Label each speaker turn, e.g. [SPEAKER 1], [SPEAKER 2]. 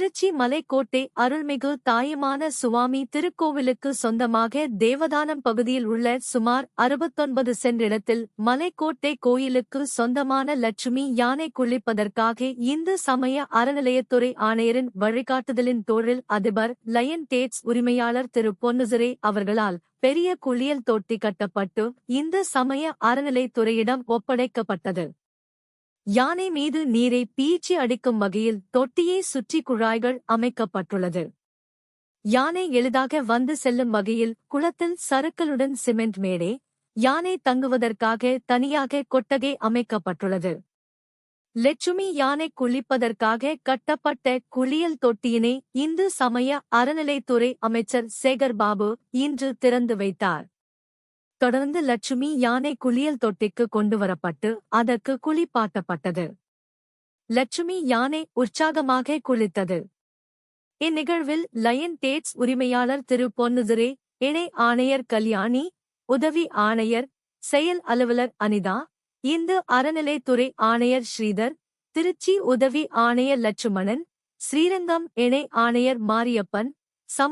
[SPEAKER 1] திருச்சி மலைக்கோட்டை அருள்மிகு தாயுமான சுவாமி திருக்கோவிலுக்கு சொந்தமாக தேவதானம் பகுதியில் உள்ள சுமார் அறுபத்தொன்பது சென்ட் இடத்தில் மலைக்கோட்டை கோயிலுக்கு சொந்தமான லட்சுமி யானை குளிப்பதற்காக இந்து சமய அறநிலையத்துறை ஆணையரின் வழிகாட்டுதலின் தோழில் அதிபர் லயன் டேட்ஸ் உரிமையாளர் திரு பொன்னுசிரே அவர்களால் பெரிய குளியல் தொட்டி கட்டப்பட்டு இந்து சமய அறநிலைத்துறையிடம் ஒப்படைக்கப்பட்டது. யானை மீது நீரை பீச்சி அடிக்கும் வகையில் தொட்டியை சுற்றி குழாய்கள் அமைக்கப்பட்டுள்ளது. யானை எளிதாக வந்து செல்லும் வகையில் குளத்தில் சறுக்கலுடன் சிமெண்ட் மேடே யானை தங்குவதற்காக தனியாக கொட்டகை அமைக்கப்பட்டுள்ளது. லட்சுமி யானை குளிப்பதற்காக கட்டப்பட்ட குளியல் தொட்டியினை இந்து சமய அறநிலைத்துறை அமைச்சர் சேகர் பாபு இன்று திறந்து வைத்தார். தொடர்ந்து லட்சுமி யானை குளியல் தொட்டிக்கு கொண்டு வரப்பட்டு அதற்கு குளிப்பாட்டப்பட்டது லட்சுமி யானை உற்சாகமாக குளித்தது. இந்நிகழ்வில் லயன் டேட்ஸ் உரிமையாளர் திரு பொன்னுதிரே இணை ஆணையர் கல்யாணி உதவி ஆணையர் செயல் அலுவலர் அனிதா இந்து அறநிலைத்துறை ஆணையர் ஸ்ரீதர் திருச்சி உதவி ஆணையர் லட்சுமணன் ஸ்ரீரங்கம் இணை ஆணையர் மாரியப்பன் சம